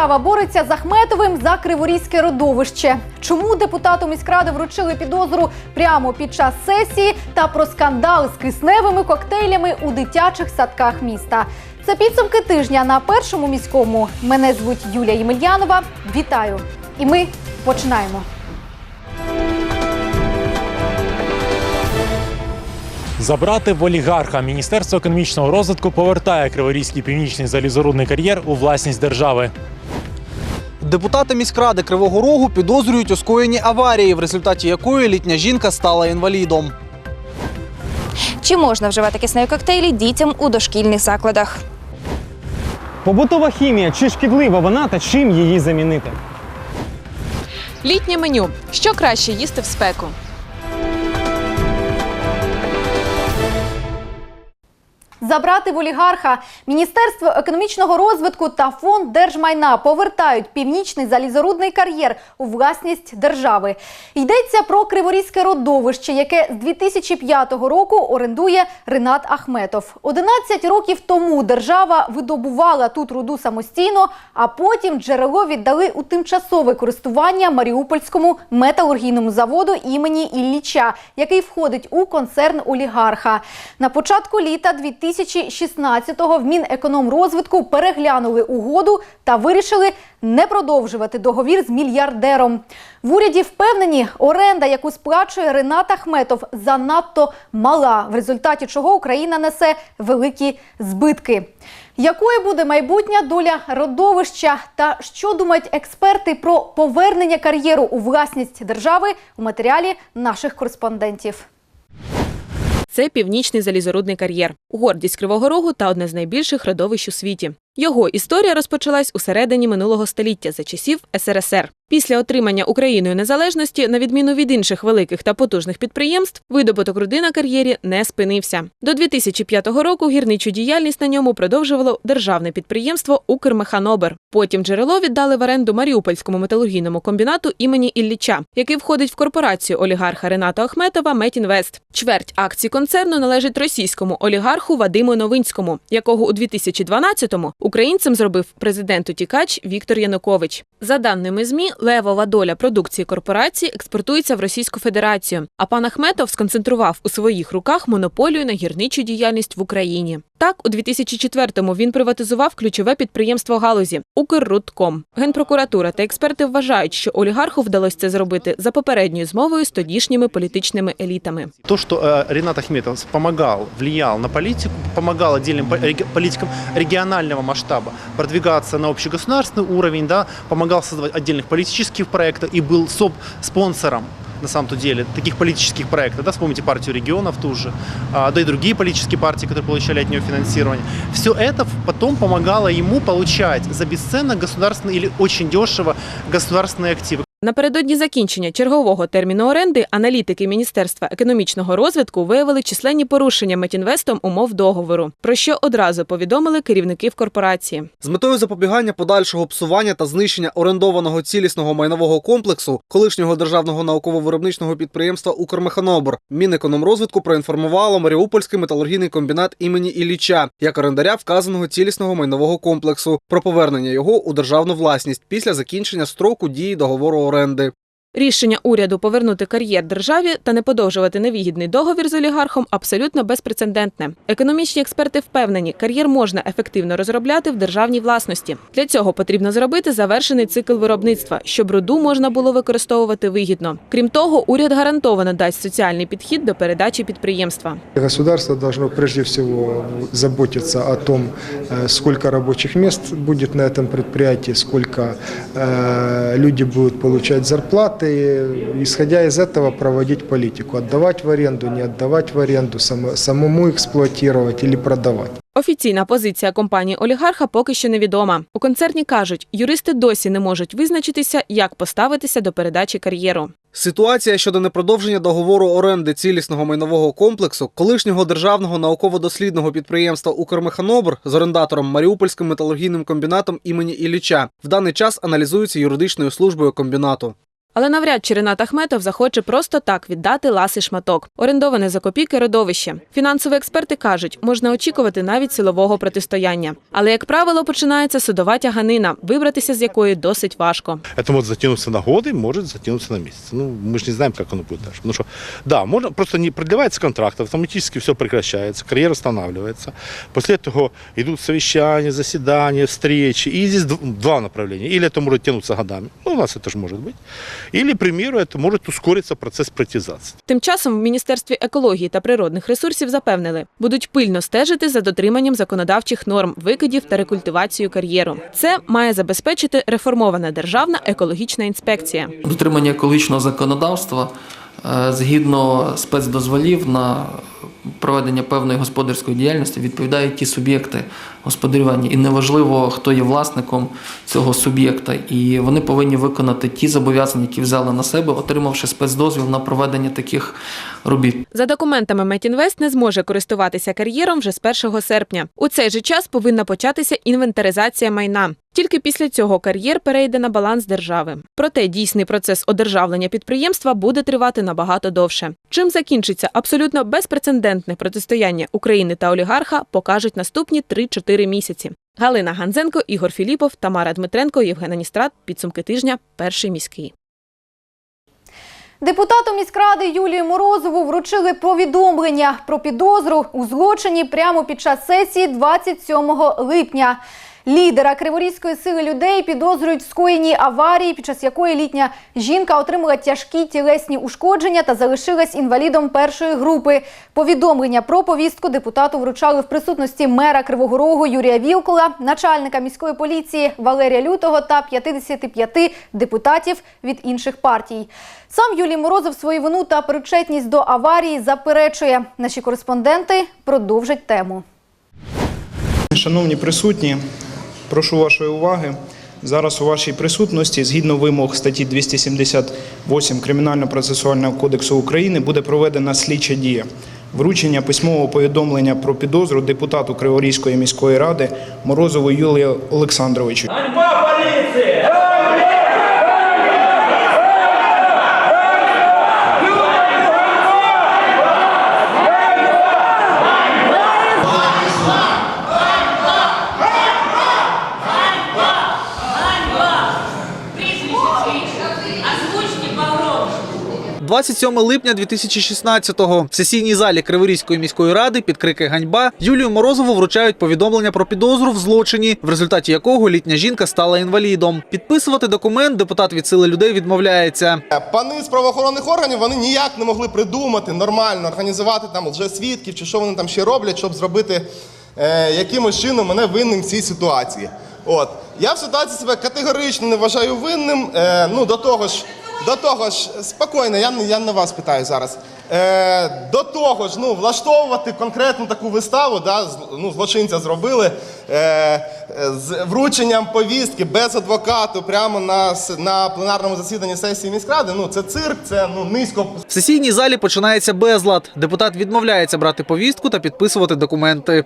Держава бореться з Ахметовим за Криворізьке родовище? Чому депутату міськради вручили підозру прямо під час сесії та про скандал з кисневими коктейлями у дитячих садках міста? Це підсумки тижня на першому міському. Мене звуть Юлія Ємельянова. Вітаю! І ми починаємо. Забрати в олігарха Міністерство економічного розвитку повертає Криворізький північний залізорудний кар'єр у власність держави. Депутати міськради Кривого Рогу підозрюють у скоєнні аварії, в результаті якої літня жінка стала інвалідом. Чи можна вживати кисневі коктейлі дітям у дошкільних закладах? Побутова хімія чи шкідлива вона та чим її замінити? Літнє меню. Що краще їсти в спеку? Забрати в олігарха Міністерство економічного розвитку та фонд держмайна повертають північний залізорудний кар'єр у власність держави. Йдеться про Криворізьке родовище, яке з 2005 року орендує Ренат Ахметов. 11 років тому держава видобувала тут руду самостійно, а потім джерело віддали у тимчасове користування Маріупольському металургійному заводу імені Ілліча, який входить у концерн олігарха. На початку літа 2016-го в Мінекономрозвитку переглянули угоду та вирішили не продовжувати договір з мільярдером. В уряді впевнені, оренда, яку сплачує Ренат Ахметов, занадто мала, в результаті чого Україна несе великі збитки. Якою буде майбутня доля родовища та що думають експерти про повернення кар'єру у власність держави у матеріалі наших кореспондентів? Це північний залізорудний кар'єр, гордість Кривого Рогу та одне з найбільших родовищ у світі. Його історія розпочалась у середині минулого століття за часів СРСР. Після отримання Україною незалежності, на відміну від інших великих та потужних підприємств, видобуток руди на кар'єрі не спинився. До 2005 року гірничу діяльність на ньому продовжувало державне підприємство Укрмеханобер. Потім джерело віддали в оренду Маріупольському металургійному комбінату імені Ілліча, який входить в корпорацію олігарха Рената Ахметова Метінвест. Чверть акцій концерну належить російському олігарху Вадиму Новинському, якого у 2012-му українцем зробив президент утікач Віктор Янукович. За даними змі, левова доля продукції корпорації експортується в Російську Федерацію. А пан Ахметов сконцентрував у своїх руках монополію на гірничу діяльність в Україні. Так, у 2004-му він приватизував ключове підприємство галузі Укррудком. Генпрокуратура та експерти вважають, що олігарху вдалося це зробити за попередньою змовою з тодішніми політичними елітами. То, что э, Ренат Ахметов помогал, влиял на политику, помогал отдельным по- реги- политикам регионального масштаба продвигаться на общегосударственный уровень, да, помогал создавать отдельных политических проектов и был СОП-спонсором на самом-то деле таких политических проектов, да, вспомните партию регионов ту же, а, да и другие политические партии, которые получали от нее финансирование. Все это потом помогало ему получать за бесценно государственные или очень дешево государственные активы. Напередодні закінчення чергового терміну оренди аналітики Міністерства економічного розвитку виявили численні порушення Метінвестом умов договору, про що одразу повідомили керівників корпорації. З метою запобігання подальшого псування та знищення орендованого цілісного майнового комплексу колишнього державного науково-виробничного підприємства Укрмеханобр Мінекономрозвитку проінформувало Маріупольський металургійний комбінат імені Ілліча як орендаря вказаного цілісного майнового комплексу про повернення його у державну власність після закінчення строку дії договору оренди. Рішення уряду повернути кар'єр державі та не подовжувати невигідний договір з олігархом абсолютно безпрецедентне. Економічні експерти впевнені, кар'єр можна ефективно розробляти в державній власності. Для цього потрібно зробити завершений цикл виробництва, щоб руду можна було використовувати вигідно. Крім того, уряд гарантовано дасть соціальний підхід до передачі підприємства. Государство должно прежде всего заботиться о том, э, сколько рабочих мест будет на этом предприятии, сколько э, люди будут получать зарплаты, и, исходя из этого проводить политику, отдавать в аренду, не отдавать в аренду, само- самому эксплуатировать или продавать. Офіційна позиція компанії олігарха поки що невідома. У концерні кажуть, юристи досі не можуть визначитися, як поставитися до передачі кар'єру. Ситуація щодо непродовження договору оренди цілісного майнового комплексу колишнього державного науково-дослідного підприємства Укрмеханобр з орендатором Маріупольським металургійним комбінатом імені Ілліча в даний час аналізується юридичною службою комбінату. Але навряд чи Ренат Ахметов захоче просто так віддати ласий шматок, орендоване за копійки родовище. Фінансові експерти кажуть, можна очікувати навіть силового протистояння. Але, як правило, починається судова тяганина, вибратися з якої досить важко. Это может затянуться на годы, может затянуться на месяцы. Ну, мы же не знаем, как оно будет дальше. Потому что, да, можно, просто не продлевается контракт, автоматически все прекращается, карьера останавливается. После этого идут совещания, заседания, встречи. И здесь дв- два направления. Или это может тянуться годами, ну, у нас это же может быть. Или, к примеру, это может ускориться процесс приватизации. Тим часом в Міністерстві екології та природних ресурсів запевнили, будуть пильно стежити за дотриманням законодавчих норм, викидів та рекультивацію кар'єру. Це має забезпечити реформована державна екологічна інспекція. дотримання екологічного законодавства е, згідно спецдозволів на проведення певної господарської діяльності відповідають ті суб'єкти господарювання. І неважливо, хто є власником цього суб'єкта. І вони повинні виконати ті зобов'язання, які взяли на себе, отримавши спецдозвіл на проведення таких робіт. За документами Метінвест не зможе користуватися кар'єром вже з 1 серпня. У цей же час повинна початися інвентаризація майна. Тільки після цього кар'єр перейде на баланс держави. Проте дійсний процес одержавлення підприємства буде тривати набагато довше. Чим закінчиться абсолютно безпрецедентне протистояння України та олігарха, покажуть наступні 3-4 місяці. Галина Ганзенко, Ігор Філіпов, Тамара Дмитренко, Євген Аністрат. Підсумки тижня. Перший міський. Депутату міськради Юлії Морозову вручили повідомлення про підозру у злочині прямо під час сесії 27 липня. Лідера Криворізької сили людей підозрюють в скоєній аварії, під час якої літня жінка отримала тяжкі тілесні ушкодження та залишилась інвалідом першої групи. Повідомлення про повістку депутату вручали в присутності мера Кривого Рогу Юрія Вілкула, начальника міської поліції Валерія Лютого та 55 депутатів від інших партій. Сам Юлій Морозов свою вину та причетність до аварії заперечує. Наші кореспонденти продовжать тему. Шановні присутні, прошу вашої уваги. Зараз у вашій присутності, згідно вимог статті 278 Кримінально-процесуального кодексу України, буде проведена слідча дія. Вручення письмового повідомлення про підозру депутату Криворізької міської ради Морозову Юлію Олександровичу. 27 липня 2016-го в сесійній залі Криворізької міської ради під крики ганьба Юлію Морозову вручають повідомлення про підозру в злочині, в результаті якого літня жінка стала інвалідом. Підписувати документ депутат від сили людей відмовляється. Пани з правоохоронних органів вони ніяк не могли придумати нормально організувати там лжесвідків чи що вони там ще роблять, щоб зробити е, якимось чином мене винним в цій ситуації. От я в ситуації себе категорично не вважаю винним. Е, ну до того ж, до того ж, спокійно, я, не- я не вас питаю зараз. Е, до того ж, ну влаштовувати конкретну таку виставу, да, з- ну, злочинця зробили е, е, з врученням повістки без адвокату прямо на, на пленарному засіданні сесії міськради. Ну це цирк, це ну низько В сесійній залі починається безлад. Депутат відмовляється брати повістку та підписувати документи.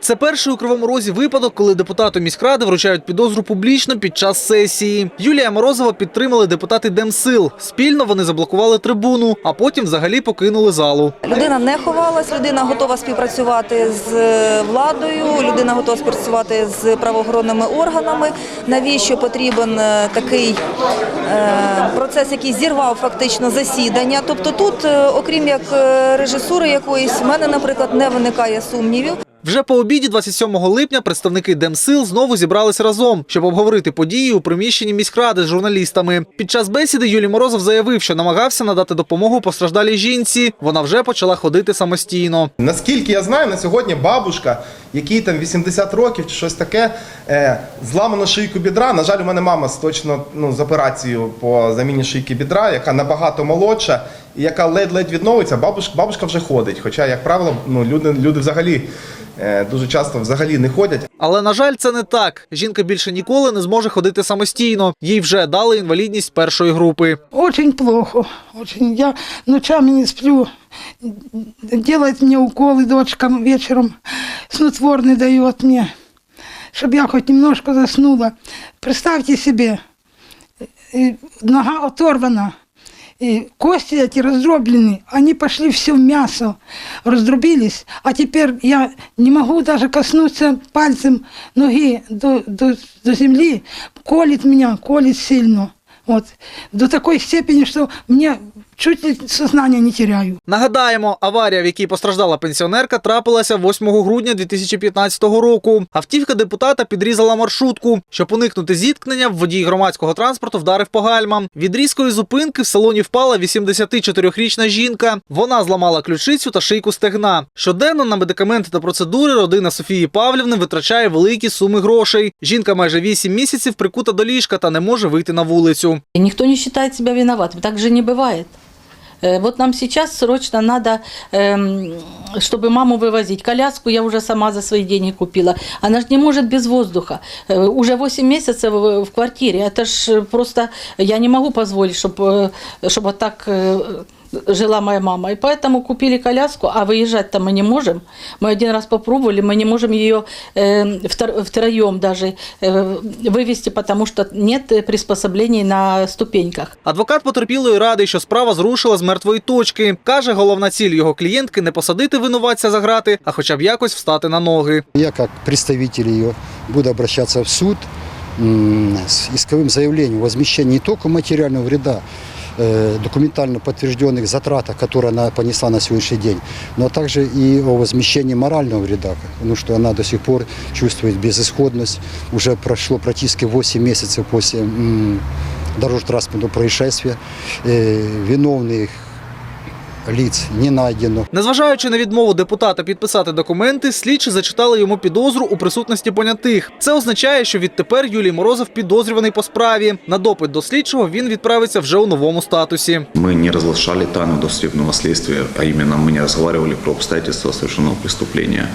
Це перший у Кривому Розі випадок, коли депутату міськради вручають підозру публічно під час сесії. Юлія Морозова підтримали депутати Демсил. Спільно вони заблокували трибуну, а потім взагалі покинули залу. Людина не ховалась, людина готова співпрацювати з е, владою, людина готова співпрацювати з правоохоронними органами. Навіщо потрібен е, такий е, процес, який зірвав фактично засідання? Тобто тут, окрім як режисури якоїсь, в мене, наприклад, не виникає сумнівів. Вже по обіді 27 липня представники Демсил знову зібрались разом, щоб обговорити події у приміщенні міськради з журналістами. Під час бесіди Юлій Морозов заявив, що намагався надати допомогу постраждалій жінці. Вона вже почала ходити самостійно. Наскільки я знаю, на сьогодні бабушка який там 80 років чи щось таке, е, зламано шийку бідра. На жаль, у мене мама з точно ну, з операцією по заміні шийки бідра, яка набагато молодша і яка ледь-ледь відновиться. Бабушка, бабушка вже ходить. Хоча, як правило, ну, люди, люди взагалі е, дуже часто взагалі не ходять. Але на жаль, це не так. Жінка більше ніколи не зможе ходити самостійно. Їй вже дали інвалідність першої групи. Очень плохо. Очень. Я ночами не сплю. Делает мне уколы дочка вечером. Снотворный дает мне, чтобы я хоть немножко заснула. Представьте себе, нога оторвана. И кости эти раздроблены, они пошли все в мясо, раздробились, а теперь я не могу даже коснуться пальцем ноги до, до, до земли, колет меня, колет сильно. Вот. До такой степени, что мне чуть ли сознание не теряю. Нагадаємо, аварія, в якій постраждала пенсіонерка, трапилася 8 грудня 2015 року. Автівка депутата підрізала маршрутку. Щоб уникнути зіткнення, водій громадського транспорту вдарив по гальмам. Від різкої зупинки в салоні впала 84-річна жінка. Вона зламала ключицю та шийку стегна. Щоденно на медикаменти та процедури родина Софії Павлівни витрачає великі суми грошей. Жінка майже 8 місяців прикута до ліжка та не може вийти на вулицю. И никто не считает себя виноватым. Так же не бывает. Э, Вот нам сейчас срочно надо, эм, чтобы маму вывозить. Коляску я уже сама за свои деньги купила. Она же не может без воздуха. Э, Уже 8 месяцев в в квартире. Это ж просто я не могу позволить, чтобы, чтобы вот так э, жила моя мама. И поэтому купили коляску, а выезжать-то мы не можем. Мы один раз попробовали, мы не можем ее э, втор- втроем даже э, вывести, потому что нет э, приспособлений на ступеньках. Адвокат потерпілої радий, що справа зрушила з мертвої точки. Каже, головна ціль його клієнтки не посадити винуватця за грати, а хоча б якось встати на ноги. Я как представитель ее буду обращаться в суд м, с исковым заявлением о возмещении не только материального вреда, э, документально подтвержденных затратах, которые она понесла на сегодняшний день, но также и о возмещении морального вреда, потому что она до сих пор чувствует безысходность. Уже прошло практически 8 месяцев после м, дорожно-транспортного происшествия. Э, Виновных лиц не найдено. Незважаючи на відмову депутата підписати документи, слідчі зачитали йому підозру у присутності понятих. Це означає, що відтепер Юлій Морозов підозрюваний по справі. На допит до слідчого він відправиться вже у новому статусі. Мы не разглашали тайну досудебного следствия, а именно мы не разговаривали про обстоятельства совершенного преступления.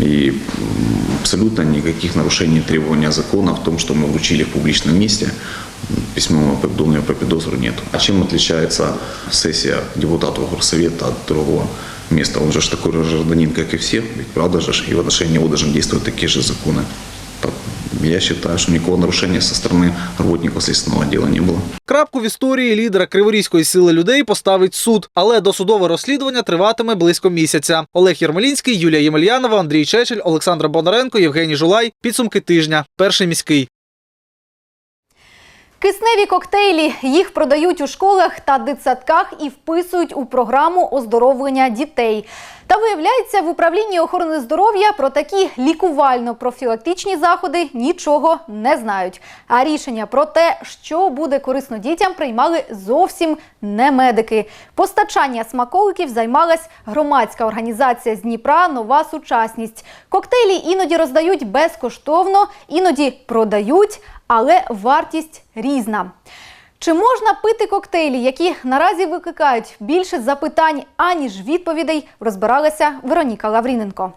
И м, абсолютно никаких нарушений требования закона в том, что мы вручили в публичном месте, м, письмового поведомления про подозру нет. А чем отличается сессия депутата горсовета от другого места? Он же ж такой же гражданин, как и все, ведь правда же, ж, и в отношении него должны действовать такие же законы. Так, Я считаю, что никакого нарушения со стороны работников следственного отдела не было. Крапку в історії лідера Криворізької сили людей поставить суд, але досудове розслідування триватиме близько місяця. Олег Єрмолінський, Юлія Ємельянова, Андрій Чечель, Олександр Бондаренко, Євгеній Жулай. Підсумки тижня. Перший міський. Кисневі коктейлі їх продають у школах та дитсадках і вписують у програму оздоровлення дітей. Та виявляється, в управлінні охорони здоров'я про такі лікувально-профілактичні заходи нічого не знають. А рішення про те, що буде корисно дітям, приймали зовсім не медики. Постачання смаколиків займалась громадська організація з Дніпра Нова сучасність. Коктейлі іноді роздають безкоштовно, іноді продають, але вартість різна. Чи можна пити коктейлі, які наразі викликають більше запитань, аніж відповідей, розбиралася Вероніка Лавріненко.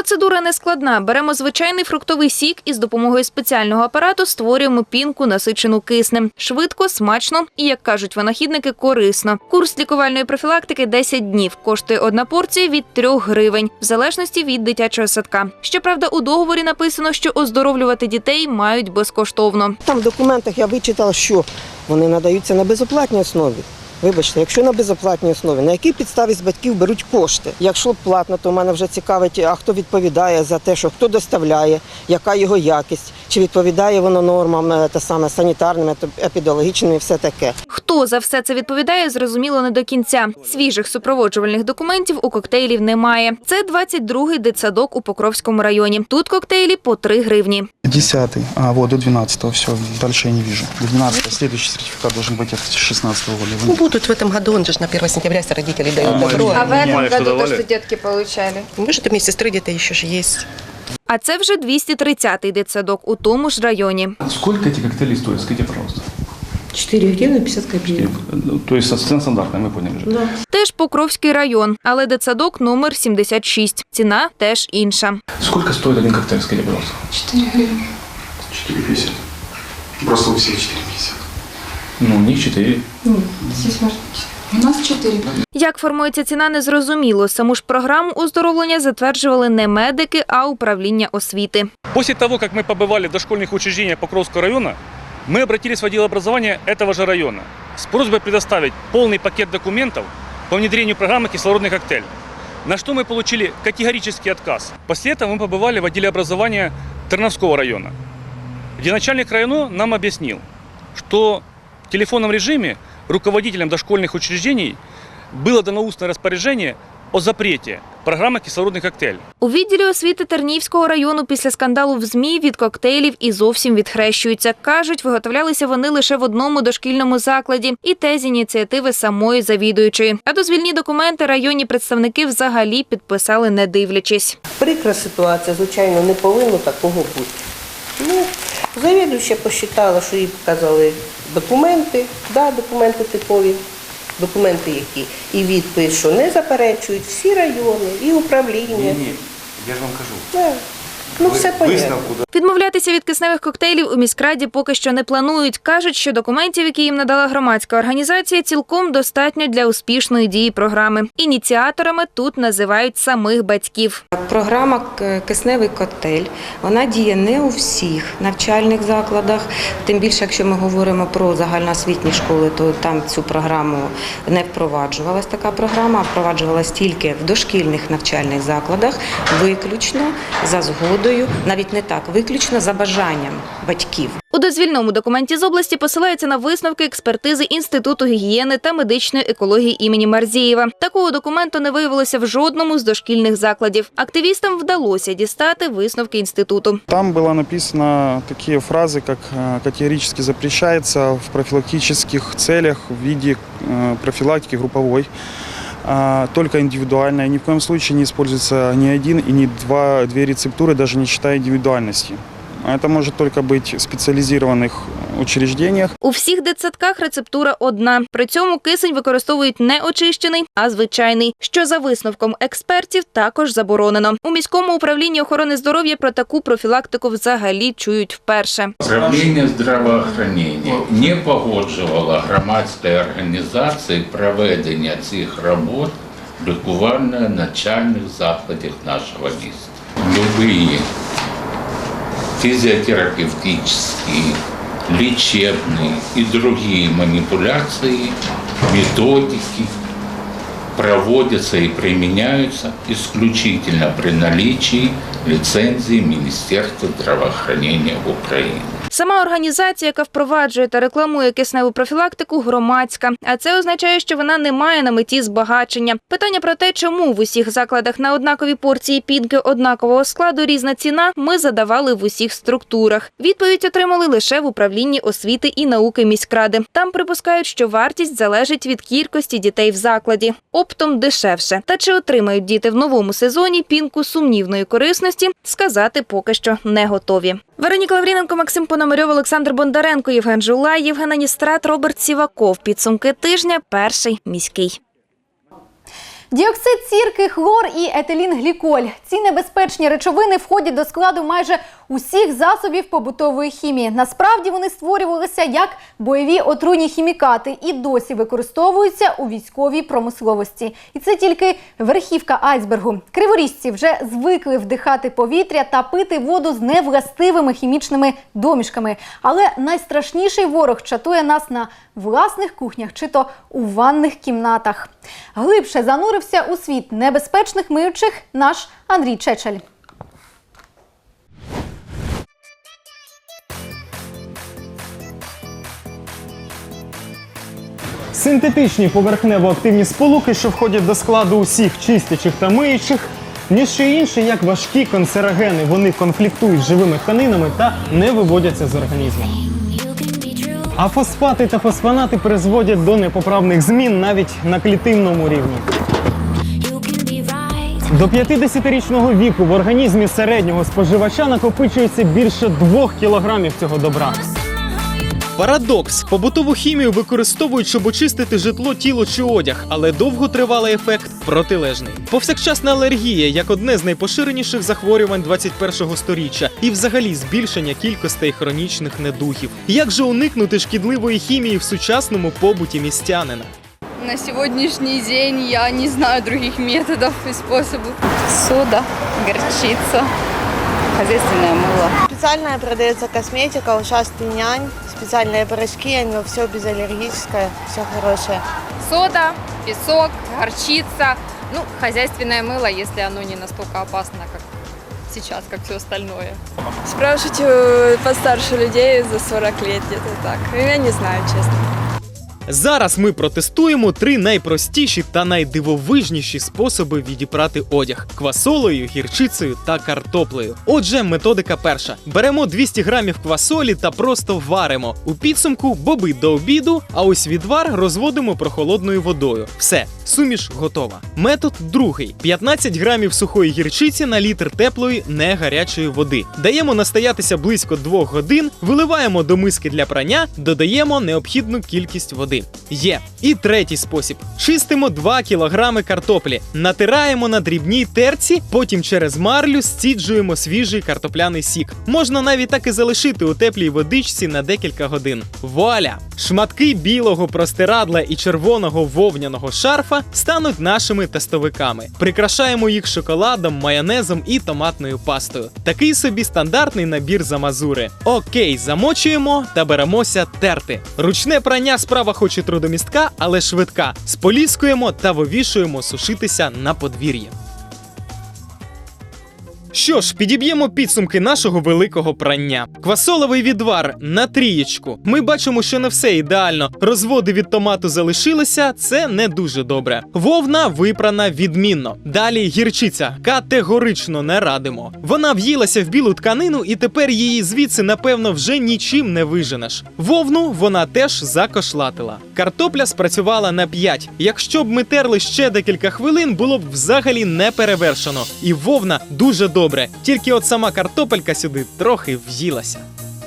Процедура не складна. Беремо звичайний фруктовий сік і з допомогою спеціального апарату створюємо пінку, насичену киснем. Швидко, смачно і, як кажуть винахідники, корисно. Курс лікувальної профілактики 10 днів. Коштує одна порція від 3 гривень, в залежності від дитячого садка. Щоправда, у договорі написано, що оздоровлювати дітей мають безкоштовно. Там в документах я вичитала, що вони надаються на безоплатній основі. Вибачте, якщо на безоплатній основі, на якій підставі з батьків беруть кошти? Якщо платно, то мене вже цікавить, а хто відповідає за те, що хто доставляє, яка його якість, чи відповідає воно нормам е, та саме санітарним, епідологічним і все таке. Хто за все це відповідає, зрозуміло не до кінця. Свіжих супроводжувальних документів у коктейлів немає. Це 22-й дитсадок у Покровському районі. Тут коктейлі по 3 гривні. Десятый, а вот до 12 все, дальше я не вижу. До 12 следующий сертификат должен быть от 16 года. Ну, будут в этом году, он же ж на 1 сентября, если родители дают А, добро. А в этом Понимаешь, году давали? то, что детки получали? Может, у моей сестры где-то еще же есть. А це вже 230-й дитсадок у тому ж районі. Сколько эти коктейли стоят? Скажите, пожалуйста. 4 гривны 50 копеек. Ну, То есть цена стандартная, мы поняли. же. Теж Покровський район, але дитсадок номер 76. Ціна теж інша. Сколько стоит один коктейль? Скажите, пожалуйста. 4 гривны. 4,50. Просто у всех 4,50. Ну, у них 4. Здесь можно. У нас 4. Як формується ціна, незрозуміло. Саму ж програму оздоровлення затверджували не медики, а управління освіти. После того, как мы побывали в дошкольных учреждениях Покровского района, мы обратились в отдел образования этого же района с просьбой предоставить полный пакет документов по внедрению программы «Кислородный коктейль», на что мы получили категорический отказ. После этого мы побывали в отделе образования Терновского района, где начальник района нам объяснил, что в телефонном режиме руководителям дошкольных учреждений было дано устное распоряжение о запрете программы «Кислородный коктейль». У відділі освіти Тернівського району після скандалу в ЗМІ від коктейлів і зовсім відхрещуються. Кажуть, виготовлялися вони лише в одному дошкільному закладі, і те з ініціативи самої завідуючої. А дозвільні документи районні представники взагалі підписали, не дивлячись. Прикра ситуація, звичайно, не повинно такого бути. Ну, завідуюча посчитала, що їй показали документи, да, документи типові, документи які, і відповідь, що не заперечують всі райони і управління. я ж вам кажу. Да. Ну, все понятно. Відмовлятися від кисневих коктейлів у міськраді поки що не планують. Кажуть, що документів, які їм надала громадська організація, цілком достатньо для успішної дії програми. Ініціаторами тут називають самих батьків. Програма Кисневий коктейль вона діє не у всіх навчальних закладах. Тим більше, якщо ми говоримо про загальноосвітні школи, то там цю програму не впроваджувалась така програма, а впроваджувалась тільки в дошкільних навчальних закладах, виключно за згодою, навіть не так, виключно за бажанням батьків. У дозвільному документі з області посилається на висновки експертизи Інституту гігієни та медичної екології імені Марзієва. Такого документу не виявилося в жодному з дошкільних закладів. Активістам вдалося дістати висновки інституту. Там было написано такие фразы, как э, категорически запрещается в профилактических целях в виде э, профилактики групповой, а, только индивидуальная. Ни в коем случае не используется ни один и ни два, две рецептуры, даже не считая индивидуальности. А Это может только быть в специализированных учреждениях. У всіх дитсадках рецептура одна. При цьому кисень використовують не очищений, а звичайний, що за висновком експертів також заборонено. У міському управлінні охорони здоров'я про таку профілактику взагалі чують вперше. Управління здравоохранення не погоджувало громадської організації проведення цих робот лікувально начальних закладів нашого міста. Любые физиотерапевтические, лечебные и другие манипуляции, методики проводятся и применяются исключительно при наличии лицензии Министерства здравоохранения Украины. Сама організація, яка впроваджує та рекламує кисневу профілактику, громадська. А це означає, що вона не має на меті збагачення. Питання про те, чому в усіх закладах на однакові порції пінки однакового складу різна ціна, ми задавали в усіх структурах. Відповідь отримали лише в управлінні освіти і науки міськради. Там припускають, що вартість залежить від кількості дітей в закладі, оптом дешевше. Та чи отримають діти в новому сезоні пінку сумнівної корисності, сказати поки що не готові. Вероніка Лавріненко, Максим Пономарьов, Олександр Бондаренко, Євген Жулай, Євген Аністрат, Роберт Сіваков. Підсумки тижня. Перший міський. Діоксид сірки, хлор і етилінгліколь. Ці небезпечні речовини входять до складу майже усіх засобів побутової хімії. Насправді вони створювалися як бойові отруйні хімікати і досі використовуються у військовій промисловості. І це тільки верхівка айсбергу. Криворіжці вже звикли вдихати повітря та пити воду з невластивими хімічними домішками. Але найстрашніший ворог чатує нас на власних кухнях чи то у ванних кімнатах. Глибше занурився у світ небезпечних миючих наш Андрій Чечель. Синтетичні поверхнево-активні сполуки, що входять до складу усіх чистячих та миючих, ніщо інше, як важкі канцерогени. Вони конфліктують з живими тканинами та не виводяться з організму. А фосфати та фосфонати призводять до непоправних змін навіть на клітинному рівні. До 50-річного віку в організмі середнього споживача накопичується більше 2 кілограмів цього добра. Парадокс: побутову хімію використовують, щоб очистити житло, тіло чи одяг, але довготривалий ефект протилежний. Повсякчасна алергія як одне з найпоширеніших захворювань 21-го сторіччя, і взагалі збільшення кількостей хронічних недугів. Як же уникнути шкідливої хімії в сучасному побуті містянина? На сегодняшний день я не знаю других методов и способов. Сода, горчица, хозяйственное мыло. Специальная продается косметика, ушастый нянь, специальные порошки, оно все безаллергическое, все хорошее. Сода, песок, горчица, ну, хозяйственное мыло, если оно не настолько опасно, как сейчас, как все остальное. Спрашивать у постарше людей за 40 лет где-то так. Я не знаю, честно. Зараз ми протестуємо три найпростіші та найдивовижніші способи відіпрати одяг: квасолею, гірчицею та картоплею. Отже, методика перша: беремо 200 грамів квасолі та просто варимо. У підсумку боби до обіду, а ось відвар розводимо прохолодною водою. Все, суміш готова. Метод другий: 15 грамів сухої гірчиці на літр теплої, не гарячої води. Даємо настоятися близько 2 годин, виливаємо до миски для прання, додаємо необхідну кількість води. Є. І третій спосіб: чистимо 2 кілограми картоплі, натираємо на дрібній терці, потім через марлю стіджуємо свіжий картопляний сік. Можна навіть так і залишити у теплій водичці на декілька годин. Вуаля! Шматки білого простирадла і червоного вовняного шарфа стануть нашими тестовиками. Прикрашаємо їх шоколадом, майонезом і томатною пастою. Такий собі стандартний набір замазури. Окей, замочуємо та беремося терти. Ручне прання справа хоч і трудомістка, але швидка. Споліскуємо та вивішуємо сушитися на подвір'ї. Що ж, підіб'ємо підсумки нашого великого прання. Квасоловий відвар на трієчку. Ми бачимо, що не все ідеально. Розводи від томату залишилися, це не дуже добре. Вовна випрана відмінно. Далі гірчиця категорично не радимо. Вона в'їлася в білу тканину, і тепер її звідси, напевно, вже нічим не виженеш. Вовну вона теж закошлатила. Картопля спрацювала на 5. Якщо б ми терли ще декілька хвилин, було б взагалі не перевершено. І вовна дуже добре. Тільки от сама картопелька сюди трохи в'їлася.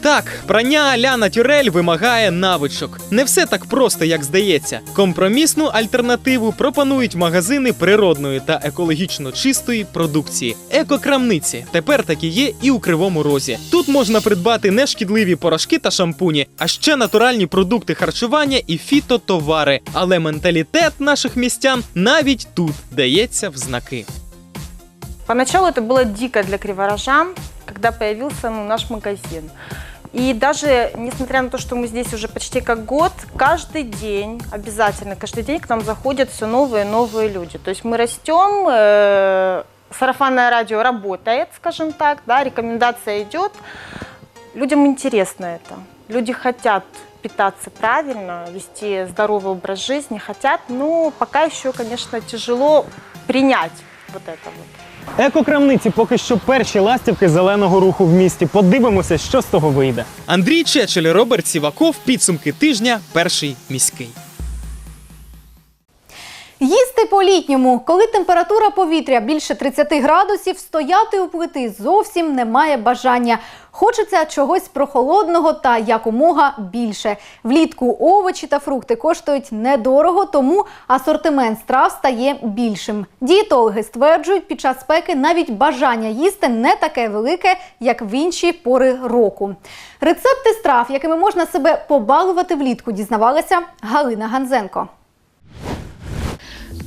Так, прання аля натюрель вимагає навичок. Не все так просто, як здається. Компромісну альтернативу пропонують магазини природної та екологічно чистої продукції. Екокрамниці тепер такі є і у кривому розі. Тут можна придбати не шкідливі порошки та шампуні, а ще натуральні продукти харчування і фітотовари. Але менталітет наших містян навіть тут дається в знаки. Поначалу это было дико для криворожан, когда появился ну, наш магазин. И даже несмотря на то, что мы здесь уже почти как год, каждый день, обязательно каждый день к нам заходят все новые и новые люди. То есть мы растем, э, сарафанное радио работает, скажем так, да, рекомендация идет. Людям интересно это. Люди хотят питаться правильно, вести здоровый образ жизни, хотят, но пока еще, конечно, тяжело принять вот это вот. Екокрамниці поки що перші ластівки зеленого руху в місті. Подивимося, що з того вийде. Андрій Чечель, Роберт Сіваков. Підсумки тижня. Перший міський. Їсти по-літньому, коли температура повітря більше 30 градусів, стояти у плити зовсім немає бажання. Хочеться чогось прохолодного та якомога більше. Влітку овочі та фрукти коштують недорого, тому асортимент страв стає більшим. Дієтологи стверджують, під час спеки навіть бажання їсти не таке велике, як в інші пори року. Рецепти страв, якими можна себе побалувати влітку, дізнавалася Галина Ганзенко.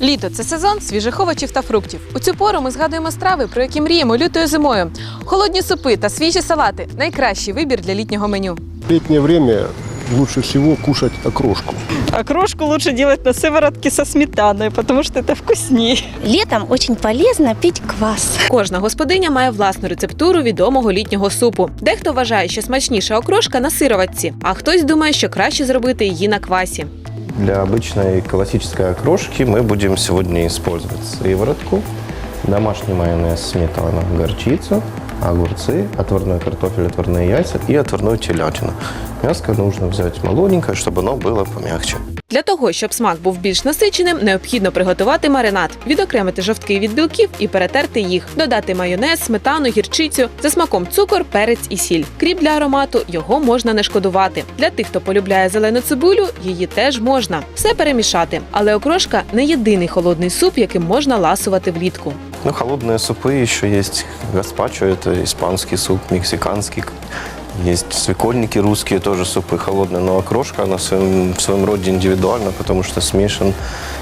Літо це сезон свіжих овочів та фруктів. У цю пору ми згадуємо страви, про які мріємо лютою зимою. Холодні супи та свіжі салати найкращий вибір для літнього меню. В летнее время лучше всего кушать окрошку. Окрошку лучше делать на сыворотке со сметаной, потому что это вкуснее. Літом дуже полезно пити квас. Кожна господиня має власну рецептуру відомого літнього супу. Дехто вважає, що смачніша окрошка на сироватці, а хтось думає, що краще зробити її на квасі. Для обычной классической окрошки мы будем сегодня использовать сыворотку, домашний майонез, сметана, горчицу, огурцы, отварной картофель, отварные яйца и отварную телятину. Мяско нужно взять молоденькое, чтобы оно было помягче. Для того, щоб смак був більш насиченим, необхідно приготувати маринад, відокремити жовтки від білків і перетерти їх, додати майонез, сметану, гірчицю, за смаком цукор, перець і сіль. Кріп для аромату його можна не шкодувати. Для тих, хто полюбляє зелену цибулю, її теж можна. Все перемішати. Але окрошка не єдиний холодний суп, яким можна ласувати влітку. Ну, холодные супы еще есть. Гаспачо – это испанский суп, мексиканский. Есть свекольники русские, тоже супы холодные. Но окрошка, она в своем, в своем роде индивидуальна, потому что смешан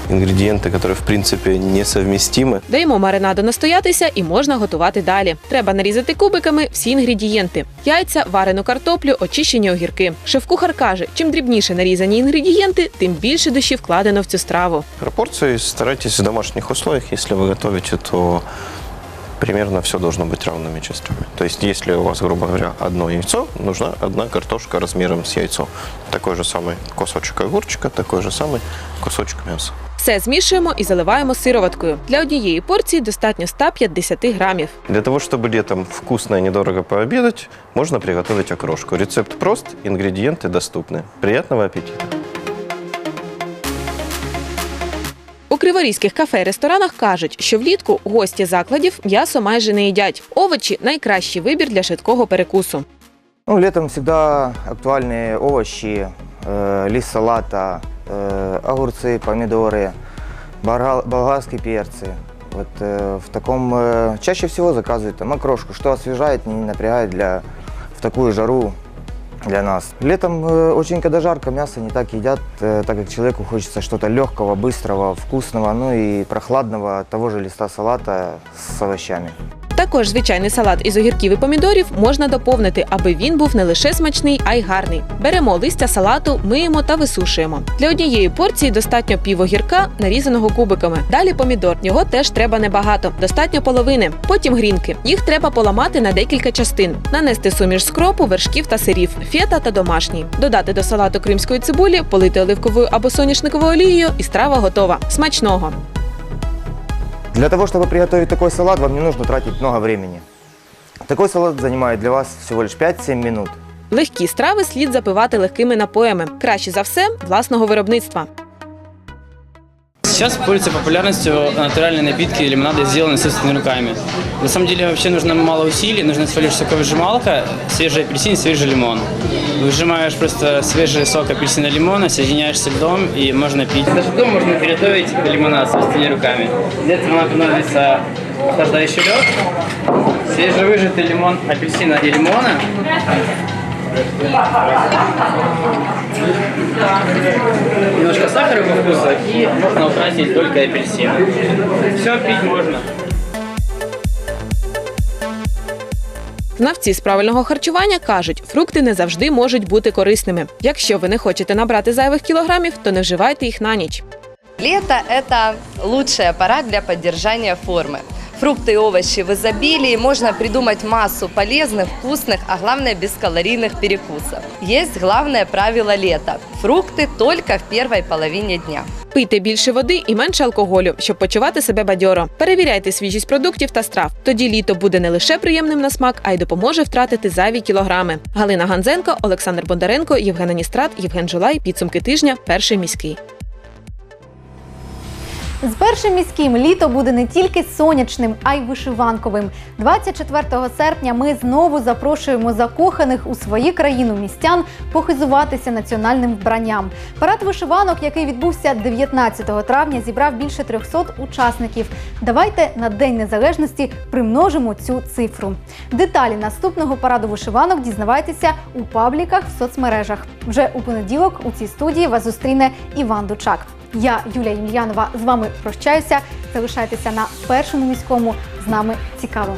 ингредиенты, которые, в принципе, несовместимы. Даємо маринаду настоятися і можна готувати далі. Треба нарізати кубиками всі інгредієнти: яйця, варену картоплю, очищені огірки. Шеф-кухар каже, чим дрібніше нарізані інгредієнти, тим більше душі вкладено в цю страву. Пропорции старайтесь в домашних условиях. Если вы готовите, то примерно все должно быть равными частями. То есть, если у вас, грубо говоря, одно яйцо, нужна одна картошка размером с яйцо. Такой же самый кусочек огурчика, такой же самый кусочек мяса. Все змішуємо і заливаємо сироваткою. Для однієї порції достатньо 150 грамів. Для того, чтобы летом вкусно и недорого пообедать, можно приготовить окрошку. Рецепт прост, ингредиенты доступны. Приятного аппетита! У криворізьких кафе і ресторанах кажуть, що влітку гості закладів м'ясо майже не їдять. Овочі найкращий вибір для швидкого перекусу. Ну, летом всегда актуальны овощи, э, лист салата, э, огурцы, помидоры, барга- болгарские перцы. Вот э, в таком э, чаще всего заказывают там окрошку, что освежает, не напрягает для в такую жару для нас. Летом э, очень когда жарко, мясо не так едят, э, так как человеку хочется что-то легкого, быстрого, вкусного, ну и прохладного того же листа салата с овощами. Також звичайний салат із огірків і помідорів можна доповнити, аби він був не лише смачний, а й гарний. Беремо листя салату, миємо та висушуємо. Для однієї порції достатньо пів огірка, нарізаного кубиками. Далі помідор. Його теж треба небагато, достатньо половини. Потім грінки. Їх треба поламати на декілька частин. Нанести суміш скропу, вершків та сирів, фета та домашній. Додати до салату кримської цибулі, полити оливковою або соняшниковою олією, і страва готова. Смачного! Для того, чтобы приготовить такой салат, вам не нужно тратить много времени. Такой салат занимает для вас всего лишь 5-7 минут. Легкі страви слід запивати легкими напоями. Краще за все власного виробництва. Сейчас пользуются популярностью натуральные напитки и лимонады, сделанные собственными руками. На самом деле вообще нужно мало усилий, нужна всего лишь соковыжималка, свежий апельсин, свежий лимон. Выжимаешь просто свежий сок апельсина лимона, соединяешь со льдом и можно пить. Даже дома можно приготовить лимонад собственными руками. Для этого нам понадобится охлаждающий лед, свежевыжатый лимон апельсина и лимона, немножко сахара по вкусу и можно украсить только апельсин. Все, пить можно. Знавці з правильного харчування кажуть, фрукти не завжди можуть бути корисними. Якщо ви не хочете набрати зайвих кілограмів, то не вживайте їх на ніч. Лето – это лучшая пора для поддержания формы. Фрукты и овощи в изобилии, можно придумать массу полезных, вкусных, а главное бескалорийных перекусов. Есть главное правило лета – фрукты только в первой половине дня. Пийте більше води і менше алкоголю, щоб почувати себе бадьоро. Перевіряйте свіжість продуктів та страв. Тоді літо буде не лише приємним на смак, а й допоможе втратити зайві кілограми. Галина Ганзенко, Олександр Бондаренко, Євген Аністрат, Євген Жулай. Підсумки тижня. Перший міський. З першим міським літо буде не тільки сонячним, а й вишиванковим. 24 серпня ми знову запрошуємо закоханих у свою країну містян похизуватися національним вбранням. Парад вишиванок, який відбувся 19 травня, зібрав більше 300 учасників. Давайте на День Незалежності примножимо цю цифру. Деталі наступного параду вишиванок дізнавайтеся у пабліках в соцмережах. Вже у понеділок у цій студії вас зустріне Іван Дучак. Я, Юлія Ємельянова, з вами прощаюся. Залишайтеся на першому міському. З нами цікавим.